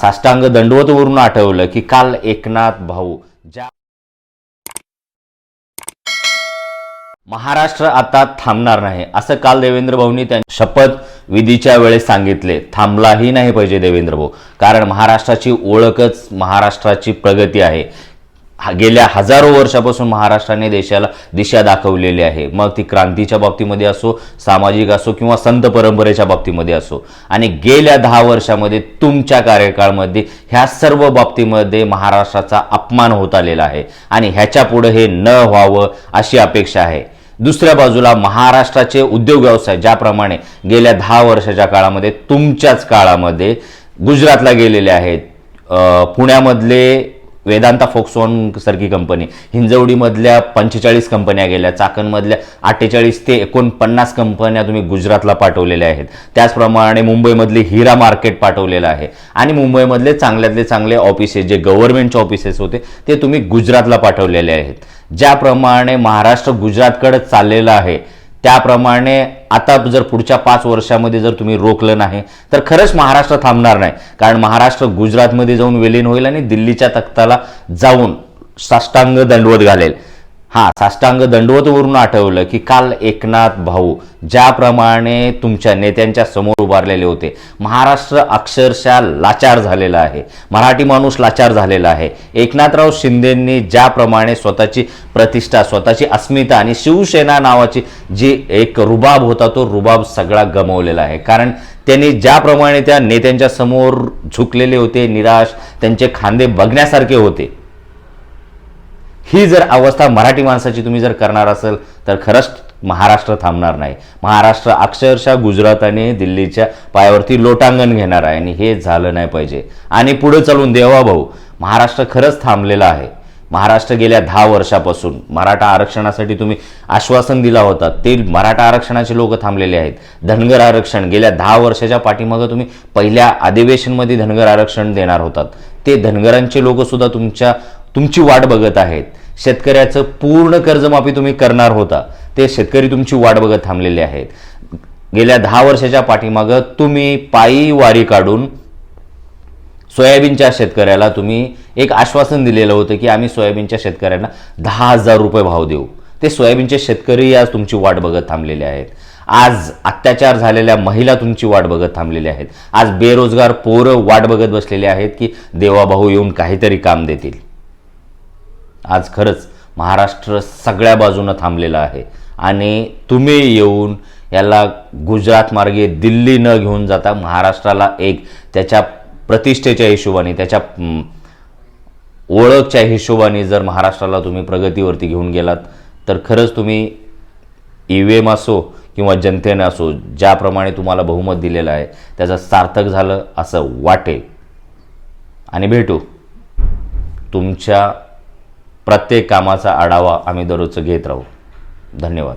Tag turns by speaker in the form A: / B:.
A: साष्टांग दंडवतवरून आठवलं की काल एकनाथ भाऊ ज्या महाराष्ट्र आता थांबणार नाही असं काल देवेंद्र भाऊंनी त्यांनी शपथ विधीच्या वेळेस सांगितले. थांबलाही नाही पाहिजे देवेंद्र भाऊ कारण महाराष्ट्राची ओळखच महाराष्ट्राची प्रगती आहे. गेल्या हजारो वर्षापासून महाराष्ट्राने देशाला दिशा दाखवलेली आहे. मग ती क्रांतीच्या बाबतीमध्ये असो सामाजिक असो किंवा संत परंपरेच्या बाबतीमध्ये असो. आणि गेल्या दहा वर्षामध्ये तुमच्या कार्यकाळमध्ये ह्या सर्व बाबतीमध्ये महाराष्ट्राचा अपमान होत आलेला आहे. आणि ह्याच्या पुढे हे न व्हावं अशी अपेक्षा आहे. दुसऱ्या बाजूला महाराष्ट्राचे उद्योग व्यवसाय ज्याप्रमाणे गेल्या दहा वर्षाच्या काळामध्ये तुमच्याच काळामध्ये गुजरातला गेलेले आहेत. पुण्यामधले वेदांता फोक्सॉन सारखी कंपनी हिंजवडीमधल्या पंचेचाळीस कंपन्या गेल्या चाकणमधल्या अठ्ठेचाळीस ते एकोणपन्नास कंपन्या तुम्ही गुजरातला पाठवलेल्या आहेत. त्याचप्रमाणे मुंबईमधली हिरा मार्केट पाठवलेलं आहे. आणि मुंबईमधले चांगल्यातले चांगले ऑफिसेस जे गव्हर्नमेंटचे ऑफिसेस होते ते तुम्ही गुजरातला पाठवलेले आहेत. ज्याप्रमाणे महाराष्ट्र गुजरातकडे चाललेलं आहे त्याप्रमाणे आता जर पुढच्या पाच वर्षामध्ये जर तुम्ही रोखलं नाही तर खरंच महाराष्ट्र थांबणार नाही. कारण महाराष्ट्र गुजरातमध्ये जाऊन विलीन होईल आणि दिल्लीच्या तख्ताला जाऊन साष्टांग दंडवत घालेल. हा साष्टांग दंडवतवरून आठवलं की काल एकनाथ भाऊ ज्याप्रमाणे तुमच्या नेत्यांच्या समोर उभारलेले होते. महाराष्ट्र अक्षरशः लाचार झालेला आहे. मराठी माणूस लाचार झालेला आहे. एकनाथराव शिंदेंनी ज्याप्रमाणे स्वतःची प्रतिष्ठा स्वतःची अस्मिता आणि शिवसेना नावाची जी एक रुबाब होता तो रुबाब सगळा गमवलेला आहे. कारण त्यांनी ज्याप्रमाणे त्या नेत्यांच्या समोर झुकलेले होते निराश त्यांचे खांदे बघण्यासारखे होते. ही जर अवस्था मराठी माणसाची तुम्ही जर करणार असेल तर खरंच महाराष्ट्र थांबणार नाही. महाराष्ट्र अक्षरशः गुजरात आणि दिल्लीच्या पायावरती लोटांगण घेणार आहे आणि हे झालं नाही पाहिजे. आणि पुढे चालून देवा भाऊ महाराष्ट्र खरंच थांबलेला आहे. महाराष्ट्र गेल्या दहा वर्षापासून मराठा आरक्षणासाठी तुम्ही आश्वासन दिला होता. ते मराठा आरक्षणाचे लोक थांबलेले आहेत. धनगर आरक्षण गेल्या दहा वर्षाच्या पाठीमागं तुम्ही पहिल्या अधिवेशनमध्ये धनगर आरक्षण देणार होतात. ते धनगरांचे लोक सुद्धा तुमच्या तुमची वाट बघत आहेत. शेतकऱ्याचं पूर्ण कर्जमाफी तुम्ही करणार होता. ते शेतकरी तुमची वाट बघत थांबलेले आहेत. गेल्या दहा वर्षाच्या पाठीमागं तुम्ही पायी वारी काढून सोयाबीनच्या शेतकऱ्याला तुम्ही एक आश्वासन दिलेलं होतं की आम्ही सोयाबीनच्या शेतकऱ्यांना दहा हजार रुपये भाव देऊ. ते सोयाबीनचे शेतकरी आज तुमची वाट बघत थांबलेले आहेत. आज अत्याचार झालेल्या महिला तुमची वाट बघत थांबलेल्या आहेत. आज बेरोजगार पोरं वाट बघत बसलेले आहेत की देवाभाऊ येऊन काहीतरी काम देतील. आज खरंच महाराष्ट्र सगळ्या बाजूनं थांबलेला आहे. आणि तुम्ही येऊन याला गुजरात मार्गे दिल्ली न घेऊन जाता महाराष्ट्राला एक त्याच्या प्रतिष्ठेच्या हिशोबाने त्याच्या ओळखच्या हिशोबाने जर महाराष्ट्राला तुम्ही प्रगतीवरती घेऊन गेलात तर खरंच तुम्ही ई व्ही एम असो किंवा जनतेनं असो ज्याप्रमाणे तुम्हाला बहुमत दिलेलं आहे त्याचं सार्थक झालं असं वाटेल. आणि भेटू. तुमच्या प्रत्येक कामाचा आढावा आम्ही दररोज घेत राहू. धन्यवाद.